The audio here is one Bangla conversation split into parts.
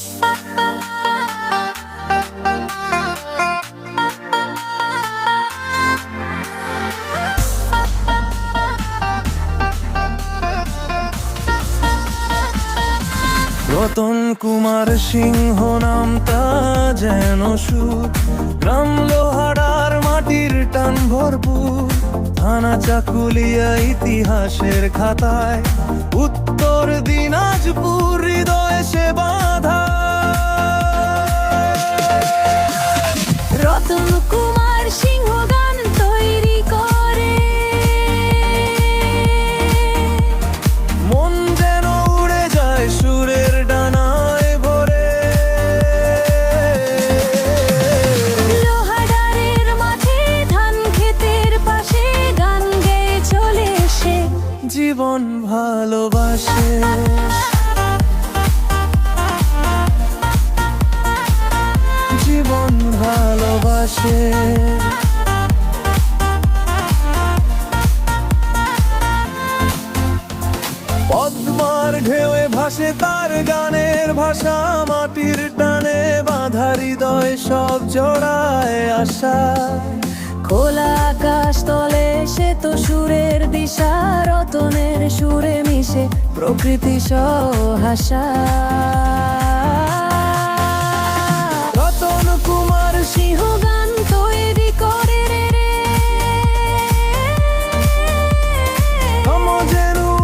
রতন কুমার সিংহ নামটা যেন সুর। গ্রাম লোহারার মাটির টান ভরপুর। থানা চাকুলিয়া ইতিহাসের খাতায়। উত্তর দিনাজপুর হৃদয়ে সে বাধা জীবন ভালোবাসে। জীবন ভালোবাসে। পদ্মার ঢেউয়ে ভাসে তার গানের ভাষা, মাটির টানে বাঁধা হৃদয় সব জোড়ায় আসা খোলা আকাশ তলে, সে তো সুরের দিশা, রতনের সুরে মিশে প্রকৃতি সহাসা রতন কুমার সিংহ গান তৈরি করে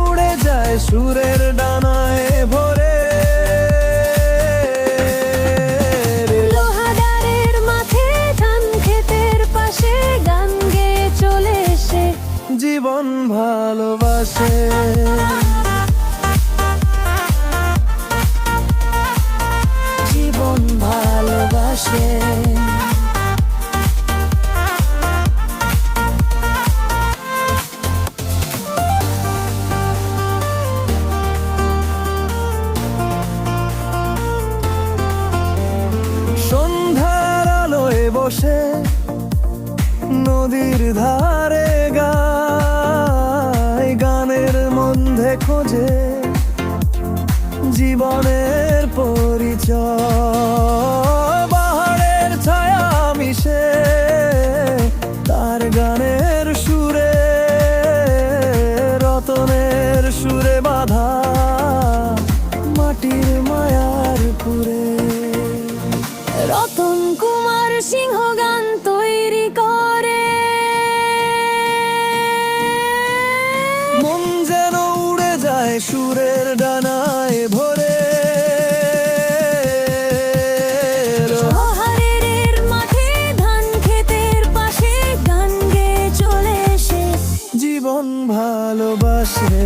উড়ে যায় সুরের জীবন সন্ধ্যার আলোয় বসে নদীর ধারে জীবনের পরিচয়। ছায়া মিশে তার গানের সুরে রতনের সুরে বাধা মাটির মায়ার পুরে। রতন কুমার সিংহ গান তৈরি করে। মন যেন উড়ে যায় সুরের জীবন ভালোবাসে।